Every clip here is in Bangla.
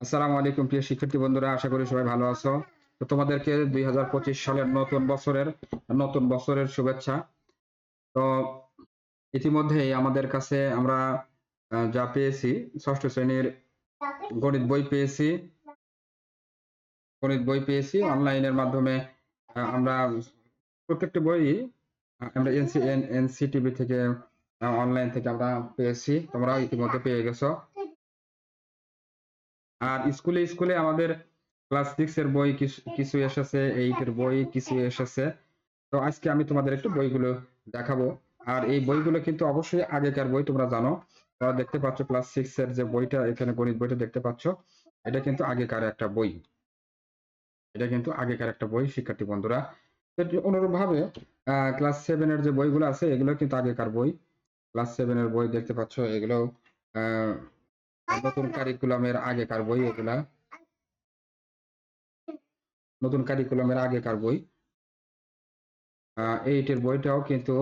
আসসালামু আলাইকুম, প্রিয় শিক্ষার্থী বন্ধুরা, আশা করি সবাই ভালো আছো। তো তোমাদেরকে দুই হাজার পঁচিশ সালের নতুন বছরের নতুন বছরের শুভেচ্ছা। তো ইতিমধ্যেই আমাদের কাছে আমরা যা পেয়েছি, ষষ্ঠ শ্রেণির গণিত বই পেয়েছি। গণিত বই পেয়েছি, অনলাইনের মাধ্যমে আমরা প্রত্যেকটি বই আমরা এনসি এনসিটিভি থেকে অনলাইন থেকে আমরা পেয়েছি তোমরা ইতিমধ্যে পেয়ে গেছো। আর স্কুলে স্কুলে আমাদের ক্লাস সিক্স এর বই কিছু- এসেছে এইট এর বই কিছু এসেছে। তো আজকে আমি তোমাদের একটু বইগুলো দেখাবো। আর এই বইগুলো কিন্তু অবশ্যই আগেকার বই, তোমরা জানো। তোমরা দেখতে পাচ্ছ ক্লাস সিক্স এর যে বইটা, এখানে গণিত বইটা দেখতে পাচ্ছ। এটা কিন্তু আগেকার একটা বই। এটা কিন্তু আগেকার একটা বই, শিক্ষার্থী বন্ধুরা। অনুরূপ ভাবে ক্লাস সেভেন এর যে বইগুলো আছে, এগুলো কিন্তু আগেকার বই। ক্লাস সেভেন এর বই দেখতে পাচ্ছ, এগুলো নতুন কারিকুলামের আগেকার বই এগুলা। নতুন কারিকুলামের আগেকার বই। এইট এর বইটাও কিন্তু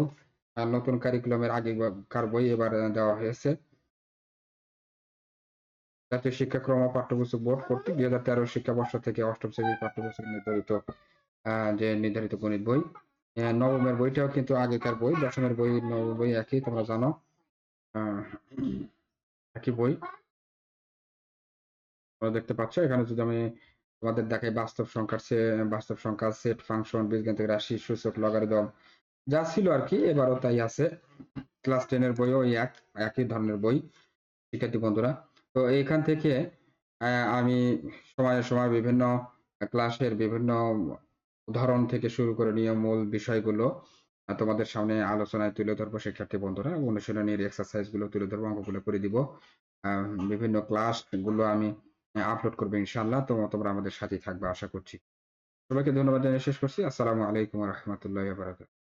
নতুন কারিকুলামের আগেকার বই এবার দেওয়া হয়েছে। জাতীয় শিক্ষাক্রম ও পাঠ্যপুস্তক বোর্ড কর্তৃক দুই হাজার তেরো শিক্ষাবর্ষ থেকে অষ্টম শ্রেণির পাঠ্যপুস্তক নির্ধারিত যে নির্ধারিত গণিত বই। নবমের বইটাও কিন্তু আগেকার বই, দশমের বই, নবম বই একই, তোমরা জানো। একই বই। দেখতে পাচ্ছ, এখানে যদি আমি তোমাদের দেখাই বাস্তব সংখ্যার বাস্তব সংখ্যা সেট ফাংশন বীজগাণিতিক রাশি, সূচক লগারিদম যা ছিল আর কি, এবারও তাই আছে। ক্লাস টেন এর বইও ওই এক, একই ধরনের বই, শিক্ষার্থী বন্ধুরা। তো এইখান থেকে আমি সময়ে সময় বিভিন্ন ক্লাসের বিভিন্ন উদাহরণ থেকে শুরু করে নিয়ম মূল বিষয়গুলো তোমাদের সামনে আলোচনায় তুলে ধরবো, শিক্ষার্থী বন্ধুরা। অনুশীলনীর এক্সারসাইজগুলো তুলে ধরবো, অঙ্কগুলো করে দিব। বিভিন্ন ক্লাসগুলো আমি আপলোড করবে ইনশাল্লাহ তো তোমরা আমাদের সাথেই থাকবে, আশা করছি। সবাইকে ধন্যবাদ জানিয়ে শেষ করছি। আসসালামু আলাইকুম রহমতুল্লাহ